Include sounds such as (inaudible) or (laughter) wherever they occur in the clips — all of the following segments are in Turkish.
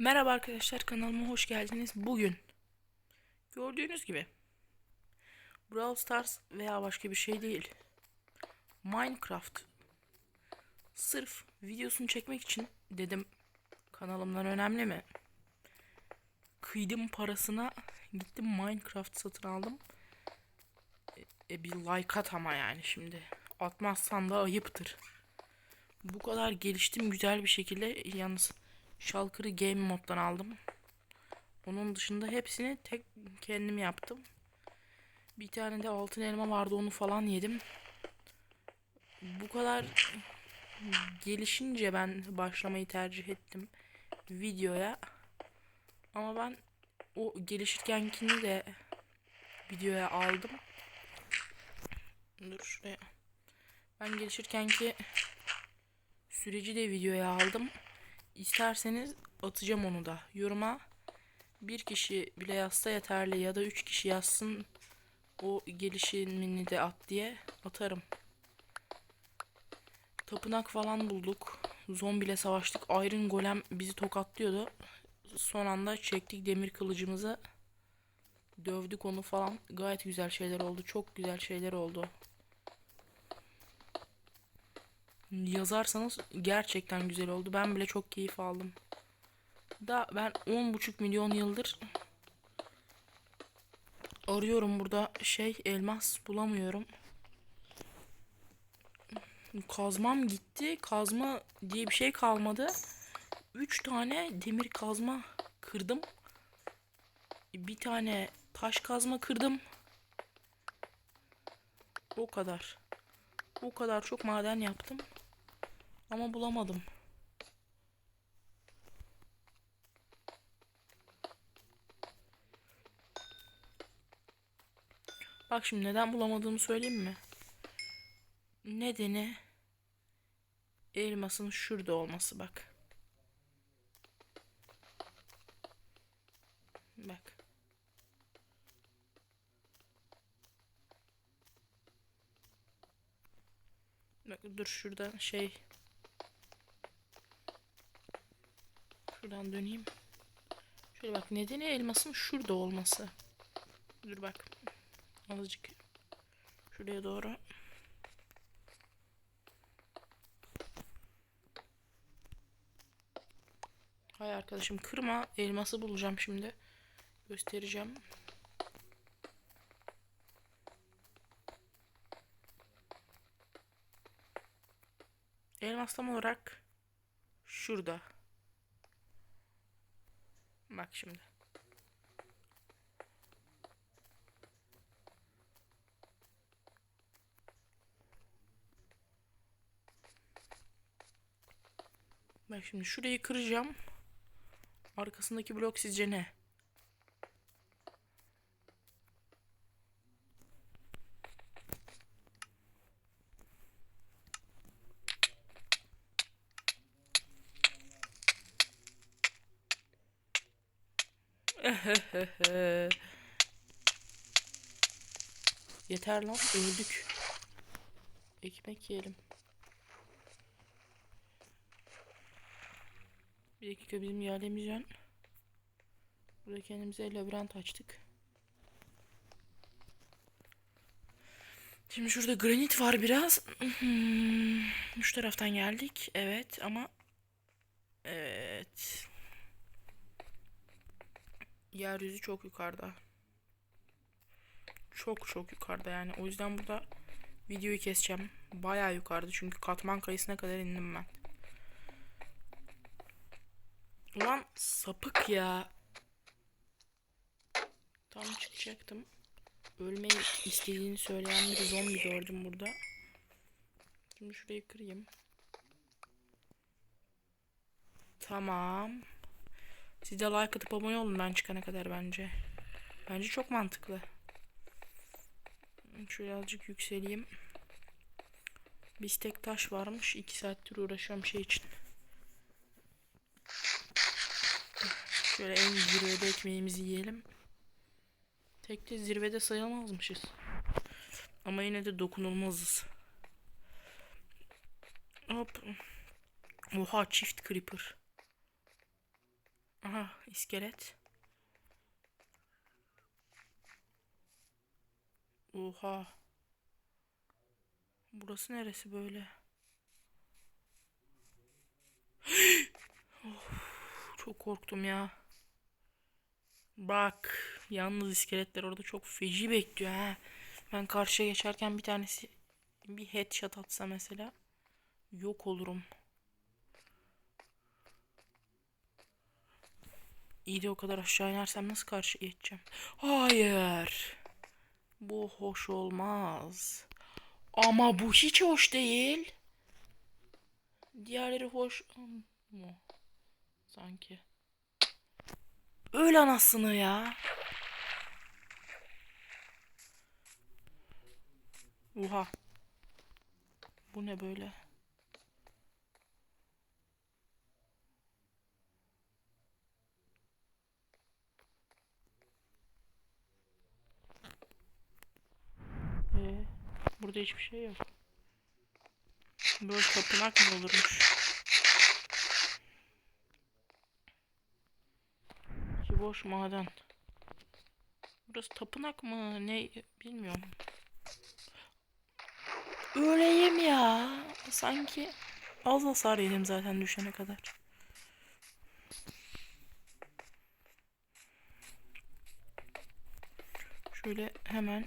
Merhaba arkadaşlar kanalıma hoş geldiniz. Bugün gördüğünüz gibi Brawl Stars veya başka bir şey değil. Minecraft sırf videosunu çekmek için dedim kanalımdan önemli mi? Kıydım parasına gittim Minecraft satın aldım. E, e, bir like at ama yani şimdi atmazsan da ayıptır. Bu kadar geliştim güzel bir şekilde yalnız Shulker'ı game moddan aldım. Onun dışında hepsini tek kendim yaptım. Bir tane de altın elma vardı onu falan yedim. Bu kadar gelişince ben başlamayı tercih ettim videoya. Ama ben o gelişirkenkini de videoya aldım. Dur şuraya. Ben gelişirkenki süreci de videoya aldım. İsterseniz atacağım onu da. Yoruma bir kişi bile yazsa yeterli ya da üç kişi yazsın o gelişimini de at diye atarım. Tapınak falan bulduk. Zombiyle savaştık. Iron Golem bizi tokatlıyordu. Son anda çektik demir kılıcımızı. Dövdük onu falan. Gayet güzel şeyler oldu. Çok güzel şeyler oldu. Yazarsanız gerçekten güzel oldu. Ben bile çok keyif aldım. Da ben 10,5 milyon yıldır arıyorum burada şey elmas bulamıyorum. Kazmam gitti. Kazma diye bir şey kalmadı. 3 tane demir kazma kırdım. Bir tane taş kazma kırdım. O kadar. O kadar çok maden yaptım. Ama bulamadım. Bak şimdi neden bulamadığımı söyleyeyim mi? Nedeni elmasın şurada olması bak. Bak. Bak dur şurada şey Şuradan döneyim. Şöyle bak nedeni elmasın şurada olması. Dur bak. Azıcık şuraya doğru. Hay arkadaşım kırma. Elması bulacağım şimdi. Göstereceğim. Elmas tam olarak şurada. Bak şimdi. Bak şimdi şurayı kıracağım. Arkasındaki blok sizce ne? Yeter lan öldük. Ekmek yiyelim. Bir dakika bizim yan. Burada kendimize labirent açtık. Şimdi şurada granit var biraz. Şu taraftan geldik. Evet ama Evet. Yeryüzü çok yukarıda. Çok çok yukarıda yani. O yüzden burada videoyu keseceğim. Baya yukarıda çünkü katman kayısına kadar indim ben. Ulan sapık ya. Tam çıkacaktım. Ölmeyi istediğini söyleyen bir zombi gördüm burada. Şimdi şurayı kırayım. Tamam. Siz de like atıp abone olun ben çıkana kadar bence. Bence çok mantıklı. Şöyle azıcık yükseleyim. Bir stek taş varmış. 2 saattir uğraşıyorum şey için. Şöyle en zirvede ekmeğimizi yiyelim. Tek de zirvede sayılmazmışız. Ama yine de dokunulmazız. Hop. Oha çift creeper. Aha iskelet. Oha. Burası neresi böyle? (gasps) of, çok korktum ya. Bak. Yalnız iskeletler orada çok feci bekliyor ha. Ben karşıya geçerken bir tanesi bir headshot atsa mesela yok olurum. İyi de o kadar aşağı inersem nasıl karşıya geçeceğim? Hayır. Bu hoş olmaz. Ama bu hiç hoş değil. Diğerleri hoş mu? Sanki. Öl anasını ya. Oha. Bu ne böyle? Ee, burada hiçbir şey yok. Böyle tapınak mı olurmuş? İçi boş maden. Burası tapınak mı? Ne bilmiyorum. Öyleyim ya. Sanki az hasar yedim zaten düşene kadar. Şöyle hemen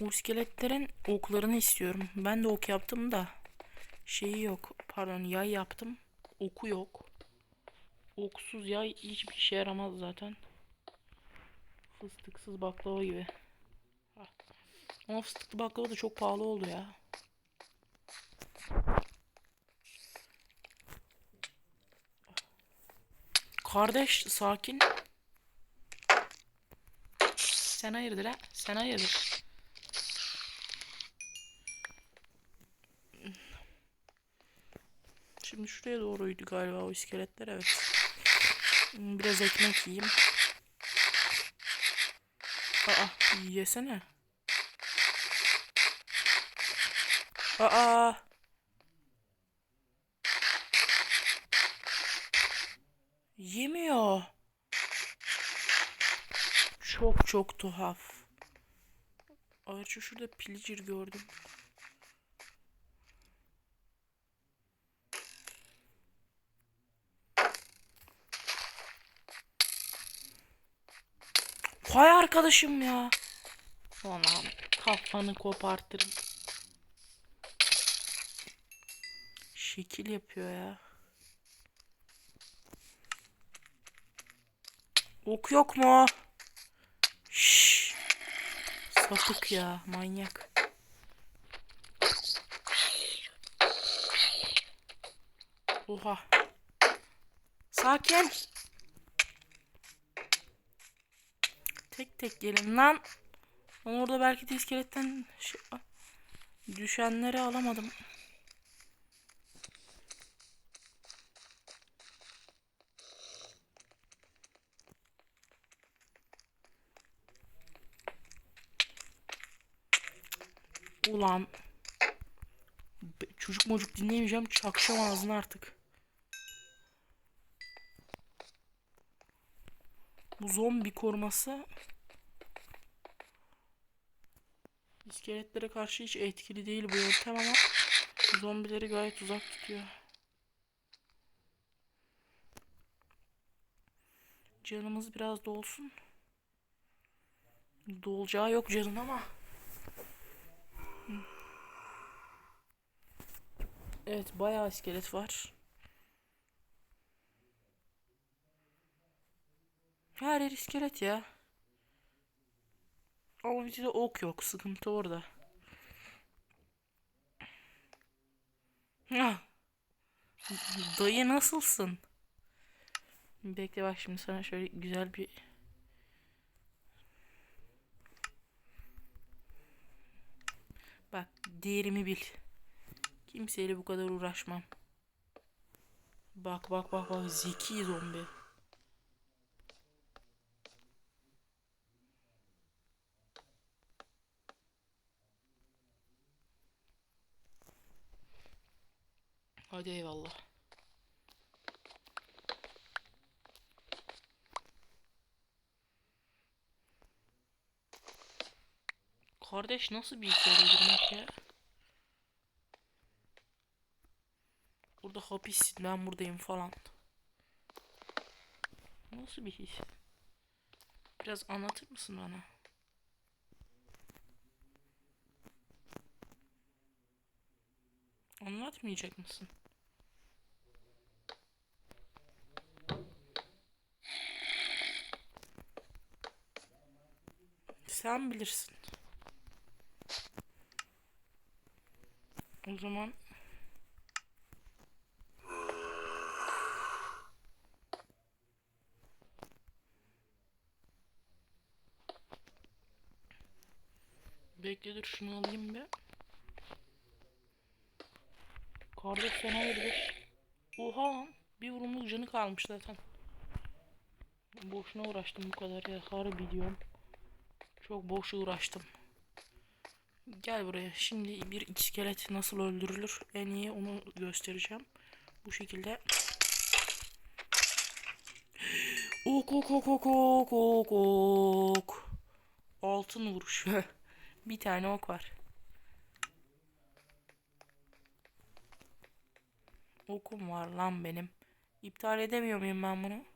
o iskeletlerin oklarını istiyorum. Ben de ok yaptım da şeyi yok. Pardon yay yaptım. Oku yok. Oksuz yay hiçbir işe yaramaz zaten. Fıstıksız baklava gibi. Ama fıstıklı baklava da çok pahalı oldu ya. Kardeş sakin. Sen hayırdır ha? Sen hayırdır? Şimdi şuraya doğruydu galiba o iskeletler evet. Hmm, Biraz ekmek yiyeyim. Aa yesene. Aa. Yemiyor. Çok çok tuhaf. Ayrıca şurada pilicir gördüm. Vay arkadaşım ya. Ulan kafanı kopartırım. Şekil yapıyor ya. Ok yok mu? Şşş. Sapık ya manyak. Oha. Sakin. Tek tek gelin lan. Ama orada belki de iskeletten düşenleri alamadım. Ulan. Çocuk mocuk dinlemeyeceğim. Çakacağım ağzını artık. Bu zombi koruması iskeletlere karşı hiç etkili değil bu yöntem ama zombileri gayet uzak tutuyor. Canımız biraz dolsun. Dolacağı yok canın ama. Evet bayağı iskelet var. Her yer iskelet ya. Ama bizde ok yok. Sıkıntı orada. Ah. Dayı nasılsın? Bekle bak şimdi sana şöyle güzel bir Bak değerimi bil. Kimseyle bu kadar uğraşmam. Bak bak bak bak zeki zombi. Hadi eyvallah. Kardeş nasıl bir bilgisayar öldürmek ya? Burada hapissin ben buradayım falan. Nasıl bir his? Biraz anlatır mısın bana? Anlatmayacak mısın? Sen bilirsin. O zaman Bekle dur şunu alayım bir. Kardeş sen hayırdır? Oha lan. Bir vurumluk canı kalmış zaten. Boşuna uğraştım bu kadar ya. Harbi diyorum. Çok boş uğraştım. Gel buraya. Şimdi bir iskelet nasıl öldürülür en iyi onu göstereceğim. Bu şekilde. Ok ok ok ok ok ok ok. Altın vuruş. (laughs) bir tane ok var. Okum var lan benim. İptal edemiyor muyum ben bunu?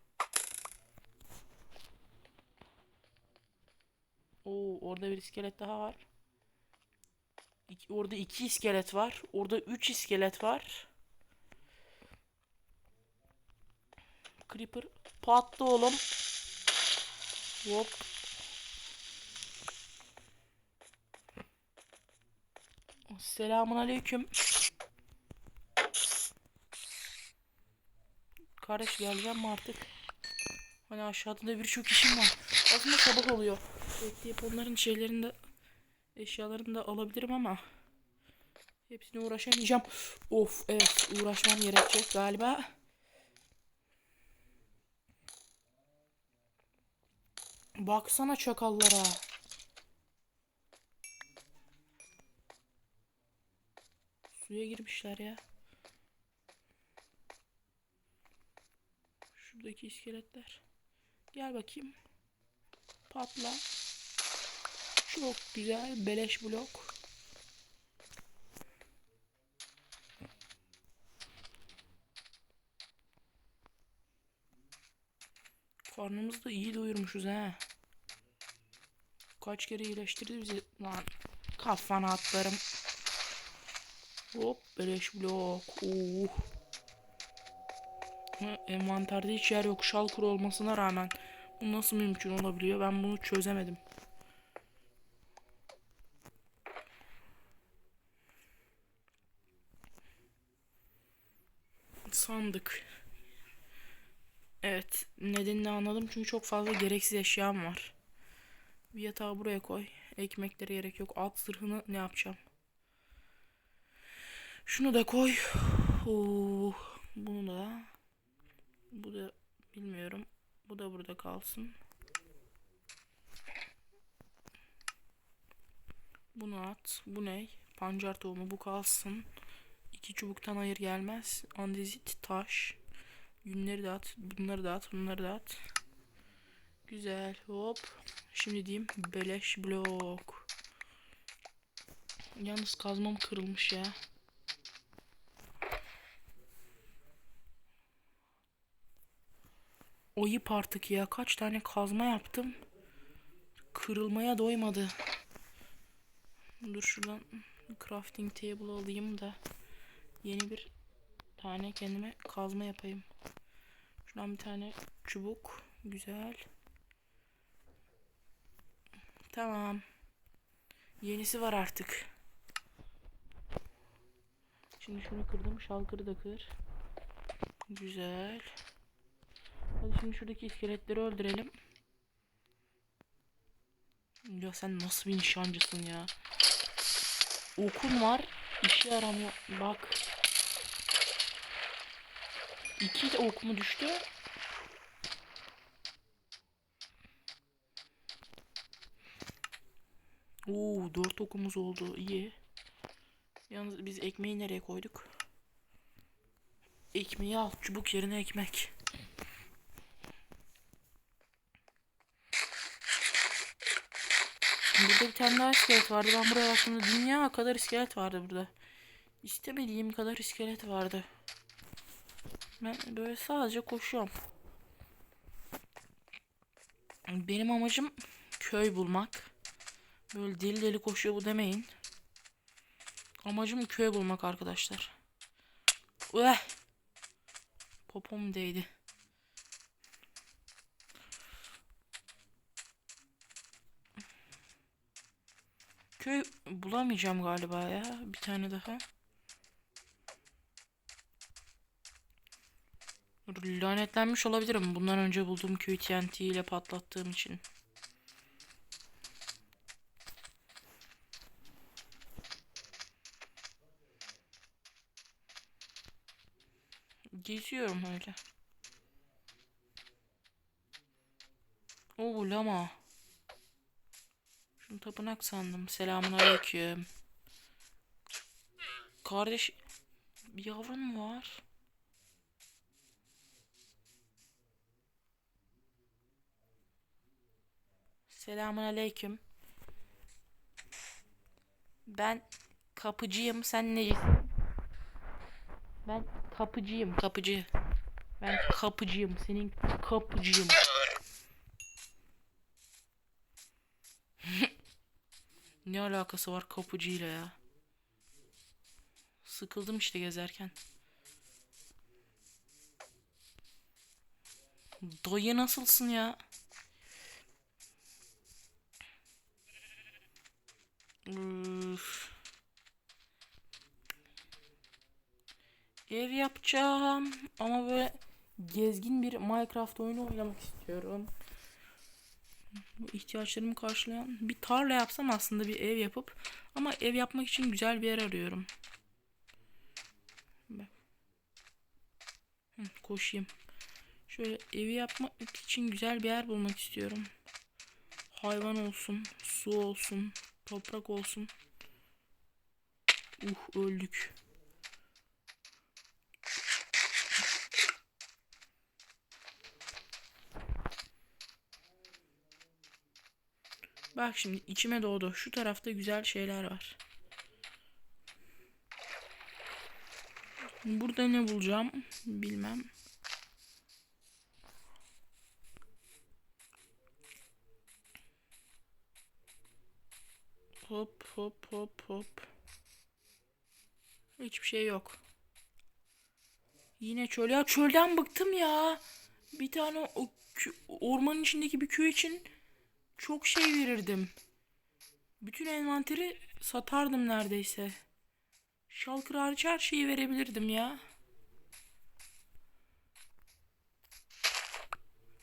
Oo, orada bir iskelet daha var. İki, orada iki iskelet var. Orada üç iskelet var. Creeper patlı oğlum. Hop. Selamun aleyküm. Kardeş geleceğim mi artık? Hani aşağıda da birçok işim var. Aslında sabah oluyor. Bekleyip onların şeylerini de eşyalarını da alabilirim ama hepsine uğraşamayacağım. Of evet uğraşmam gerekecek galiba. Baksana çakallara. Suya girmişler ya. Şuradaki iskeletler. Gel bakayım. Patla. Çok güzel. Beleş blok. Karnımızı da iyi doyurmuşuz ha. Kaç kere iyileştirdi bizi. Lan kafana atlarım. Hop beleş blok. Oh. Envanterde hiç yer yok. Şalkur olmasına rağmen bu nasıl mümkün olabiliyor? Ben bunu çözemedim. Sandık. Evet. Nedenini anladım. Çünkü çok fazla gereksiz eşyam var. Bir yatağı buraya koy. Ekmeklere gerek yok. Alt zırhını ne yapacağım? Şunu da koy. Oo, bunu da. Bu da bilmiyorum. Bu da burada kalsın. Bunu at. Bu ne? Pancar tohumu bu kalsın. İki çubuktan hayır gelmez. Andezit taş. Yünleri de at. Bunları da at. Bunları da at. Güzel. Hop. Şimdi diyeyim. Beleş blok. Yalnız kazmam kırılmış ya. Ayıp artık ya. Kaç tane kazma yaptım. Kırılmaya doymadı. Dur şuradan crafting table alayım da yeni bir tane kendime kazma yapayım. Şuradan bir tane çubuk. Güzel. Tamam. Yenisi var artık. Şimdi şunu kırdım. Şalkırı da kır. Güzel. Hadi şimdi şuradaki iskeletleri öldürelim. Ya sen nasıl bir nişancısın ya? Okun var. İşe yaramıyor. Bak. İki de ok mu düştü? Oo, dört okumuz oldu. İyi. Yalnız biz ekmeği nereye koyduk? Ekmeği al. Çubuk yerine ekmek. Burada bir tane daha iskelet vardı. Ben buraya baktığımda dünya kadar iskelet vardı burada. İstemediğim kadar iskelet vardı. Ben böyle sadece koşuyorum. Benim amacım köy bulmak. Böyle deli deli koşuyor bu demeyin. Amacım köy bulmak arkadaşlar. Ueh. Popom değdi. Köy bulamayacağım galiba ya. Bir tane daha. Lanetlenmiş olabilirim. Bundan önce bulduğum köyü TNT ile patlattığım için. Geziyorum öyle. Oo lama. Şunu tapınak sandım. Selamun aleyküm. Kardeş bir yavrun mu var? Selamun aleyküm. Ben kapıcıyım. Sen necisin? Ben kapıcıyım. Kapıcı. Ben kapıcıyım. Senin kapıcıyım. (laughs) Ne alakası var kapıcıyla ya? Sıkıldım işte gezerken. Dayı nasılsın ya? Üf. Ev yapacağım ama böyle gezgin bir Minecraft oyunu oynamak istiyorum. Bu ihtiyaçlarımı karşılayan bir tarla yapsam aslında bir ev yapıp ama ev yapmak için güzel bir yer arıyorum. Koşayım. Şöyle evi yapmak için güzel bir yer bulmak istiyorum. Hayvan olsun, su olsun, toprak olsun. Uh öldük. Bak şimdi içime doğdu. Şu tarafta güzel şeyler var. Burada ne bulacağım bilmem. Hop hop hop hop. Hiçbir şey yok. Yine çöl. Ya çölden bıktım ya. Bir tane o ormanın içindeki bir köy için çok şey verirdim. Bütün envanteri satardım neredeyse. Şalkır hariç her şeyi verebilirdim ya.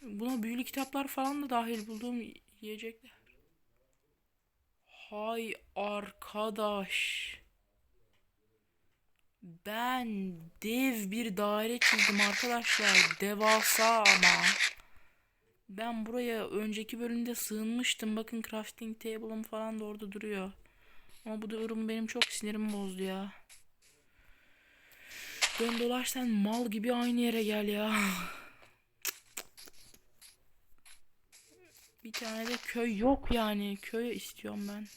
Buna büyülü kitaplar falan da dahil bulduğum yiyecekler. Hay arkadaş. Ben dev bir daire çizdim arkadaşlar. Devasa ama. Ben buraya önceki bölümde sığınmıştım. Bakın crafting table'ım falan da orada duruyor. Ama bu durum benim çok sinirimi bozdu ya. Dön dolaş sen mal gibi aynı yere gel ya. (laughs) Bir tane de köy yok yani. Köy istiyorum ben.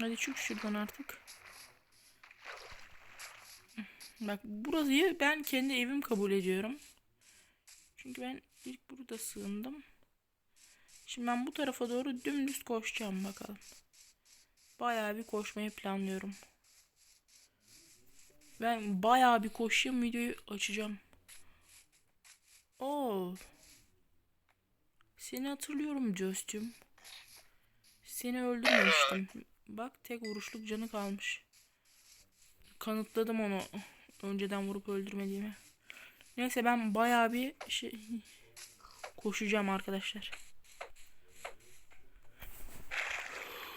Hadi çık şuradan artık. Bak burayı ben kendi evim kabul ediyorum. Çünkü ben ilk burada sığındım. Şimdi ben bu tarafa doğru dümdüz koşacağım bakalım. Bayağı bir koşmayı planlıyorum. Ben bayağı bir koşayım videoyu açacağım. Oo. Seni hatırlıyorum Cöstüm. Seni öldürmemiştim. Bak tek vuruşluk canı kalmış. Kanıtladım onu. Önceden vurup öldürmediğimi. Neyse ben bayağı bir şey koşacağım arkadaşlar. Oh! Oh! Oh! Oh! Oh! A, a, a, a.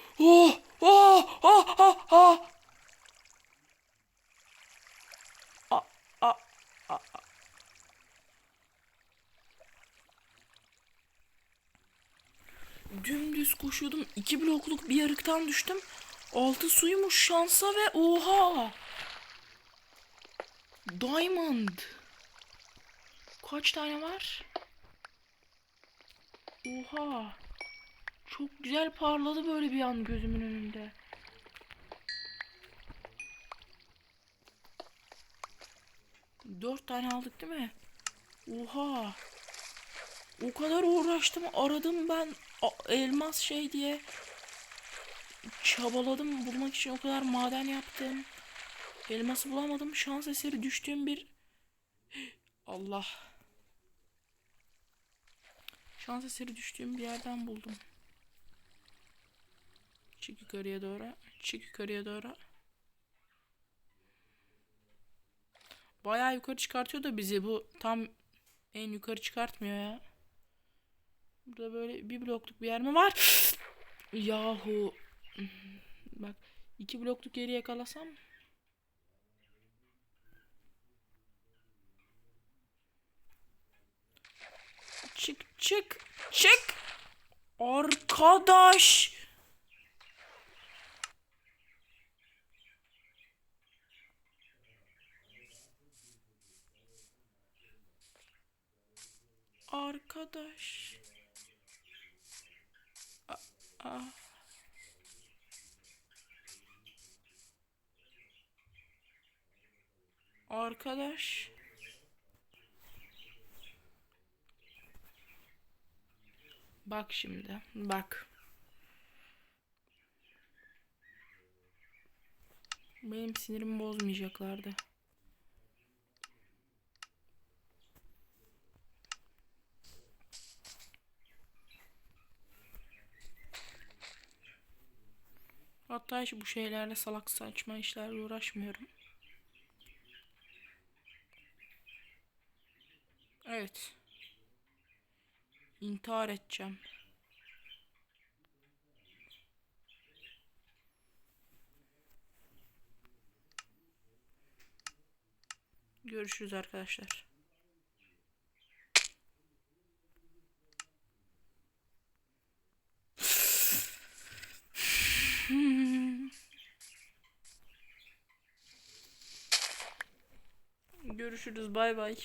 Dümdüz koşuyordum. iki blokluk bir yarıktan düştüm. Altı suymuş şansa ve oha. Diamond. Kaç tane var? Oha. Çok güzel parladı böyle bir an gözümün önünde. Dört tane aldık değil mi? Oha. O kadar uğraştım aradım ben elmas şey diye çabaladım bulmak için o kadar maden yaptım. Elması bulamadım. Şans eseri düştüğüm bir (gasps) Allah. Şans eseri düştüğüm bir yerden buldum. Çık yukarıya doğru. Çık yukarıya doğru. Bayağı yukarı çıkartıyor da bizi. Bu tam en yukarı çıkartmıyor ya. Burada böyle bir blokluk bir yer mi var? (gasps) Yahu. Bak iki blokluk yeri yakalasam. Çık çık çık. Arkadaş. Arkadaş. A- a- Arkadaş. Bak şimdi. Bak. Benim sinirimi bozmayacaklardı. Hatta hiç bu şeylerle salak saçma işlerle uğraşmıyorum. Evet. İntihar edeceğim. Görüşürüz arkadaşlar. Görüşürüz bay bay.